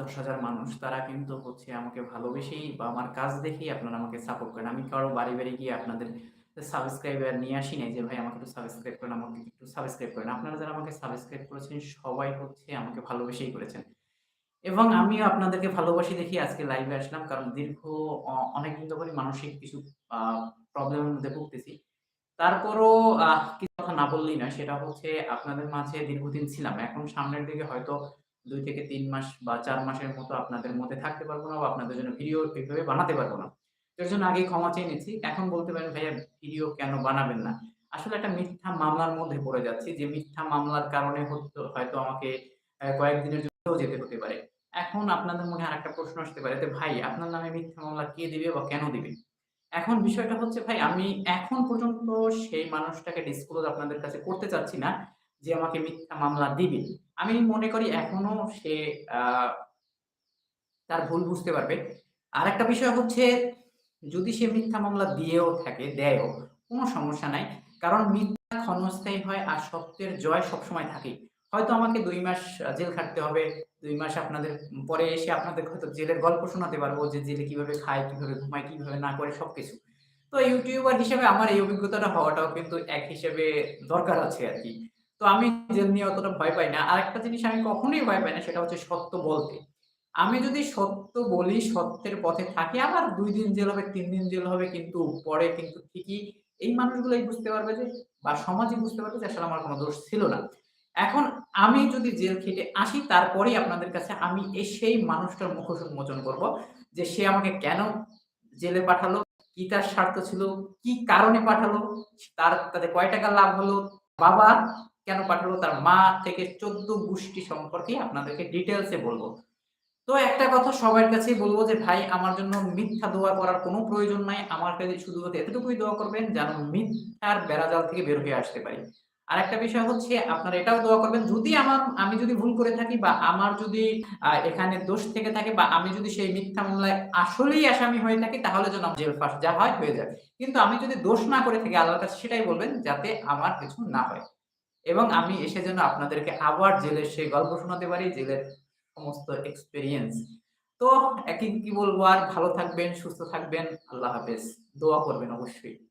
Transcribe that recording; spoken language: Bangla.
দশ হাজার মানুষ, তারা কিন্তু হচ্ছে আমাকে ভালোবেসেই বা আমার কাজ দেখেই আপনারা আমাকে সাপোর্ট করেন। আমি কারও বাড়ি বাড়ি গিয়ে আপনাদের সাবস্ক্রাইবার নিয়ে আসি নাই যে, ভাই, আমাকে একটু সাবস্ক্রাইব করেন, আমাকে একটু সাবস্ক্রাইব করেন। আপনারা যারা আমাকে সাবস্ক্রাইব করেছেন, সবাই হচ্ছে আমাকে ভালোবেসেই করেছেন। এবং আমিও আপনাদেরকে ভালোবাসি দেখি আজকে লাইভে আসলাম, কারণ দীর্ঘ অনেক দিন ধরে মানসিক কিছু প্রবলেমের মধ্যে ভুগতেছি। তারপরও কিছু কথা না বললেই নয়, সেটা হচ্ছে আপনাদের মাঝে দীর্ঘদিন ছিলাম। এখন সামনের দিকে হয়তো দুই থেকে তিন মাস বা চার মাসের মতো আপনাদের মধ্যে থাকতে পারব না বা আপনাদের জন্য ভিডিও ঠিকভাবে বানাতে পারব না। এর জন্য আগে ক্ষমা চেয়ে নিচ্ছি। এখন বলতে পারেন, ভাইয়া ভিডিও কেন বানাবেন না? আসলে একটা মিথ্যা মামলার মধ্যে পড়ে যাচ্ছি। যে মিথ্যা মামলার কারণে হয়তো হয়তো আমাকে কয়েকদিনের জন্য যেতে হতে পারে। এখন আপনাদের মনে আর একটা প্রশ্ন আসতে পারে যে, ভাই, আপনার নামে মিথ্যা মামলা কে দিবে বা কেন দিবে? এখন বিষয়টা হচ্ছে, ভাই, আমি এখন পর্যন্ত সেই মানুষটাকে ডিসক্লোজ আপনাদের কাছে করতে চাচ্ছি না যে আমাকে মিথ্যা মামলা দিবে। আমি মনে করি এখনও সে তার ভুল বুঝতে পারবে। আর একটা বিষয় হচ্ছে, যদি সে মিথ্যা মামলা দিয়েও থাকে, দেয়ও, কোনো সমস্যা নাই। কারণ মিথ্যা ক্ষণস্থায়ী হয় আর সত্যের জয় সবসময় থাকে হয়তো আমাকে দুই মাস জেল খাটতে হবে, দুই মাস আপনাদের পরে এসে আপনাদের হয়তো জেলের গল্প শোনাতে পারব যে জেলে কীভাবে খায়, কীভাবে ঘুমায়, কীভাবে না করে সবকিছু। তো ইউটিউবার হিসেবে আমার এই অভিজ্ঞতাটা হওয়াটাও কিন্তু এক হিসেবে দরকার আছে আর কি। তো আমি জেল নিয়ে অতটা ভয় পাই না। আর একটা জিনিস আমি কখনোই ভয় পাই না, সেটা হচ্ছে সত্য বলতে। আমি যদি সত্য বলি, সত্যের পথে থাকি, আবার দুই দিন জেল হবে, তিন দিন জেল হবে, কিন্তু পরে কিন্তু ঠিকই এই মানুষগুলোই বুঝতে পারবে যে, বা সমাজই বুঝতে পারবে যে, আসলে আমার কোনো দোষ ছিল না। এখন আমি যদি জেল খেটে আসি, তারপরেই আপনাদের কাছে আমি সেই মানুষটার মুখোশ উন্মোচন করব যে, সে আমাকে কেন জেলে পাঠালো, কি তার স্বার্থ ছিল, কি কারণে পাঠালো, তার তাতে কয় টাকা লাভ হলো, বাবা কেন পাঠালো? তার মা থেকে চোদ্দ গোষ্ঠী সম্পর্কে আপনাদেরকে ডিটেলসে বলব। তো একটা কথা সবার কাছেই বলব যে, ভাই, আমার জন্য মিথ্যা দোয়া করার কোনো প্রয়োজন নাই। আমার কাছে শুধুমাত্র এতটুকুই দোয়া করবেন যেন মিথ্যার বেড়াজাল থেকে বের হয়ে আসতে পারি। আর একটা বিষয় হচ্ছে, আপনারা এটাও দোয়া করবেন, যদি আমার, আমি যদি ভুল করে থাকি বা আমার যদি এখানে দোষ থেকে থাকে বা আমি যদি সেই মিথ্যা মামলায় আসলেই আসামি হয়ে থাকি, তাহলে যেন জেল ফাঁস যা হয় হয়ে যায়। কিন্তু আমি যদি দোষ না করে থাকি, আল্লাহর কাছে সেটাই বলবেন, যাতে আমার কিছু না হয়। এবং আমি এসে যেন আপনাদেরকে আবার জেলের সেই গল্প শোনাতে পারি, জেলের সমস্ত এক্সপিরিয়েন্স তো একই কি বলব, আর ভালো থাকবেন, সুস্থ থাকবেন। আল্লাহ হাফেজ। দোয়া করবেন অবশ্যই।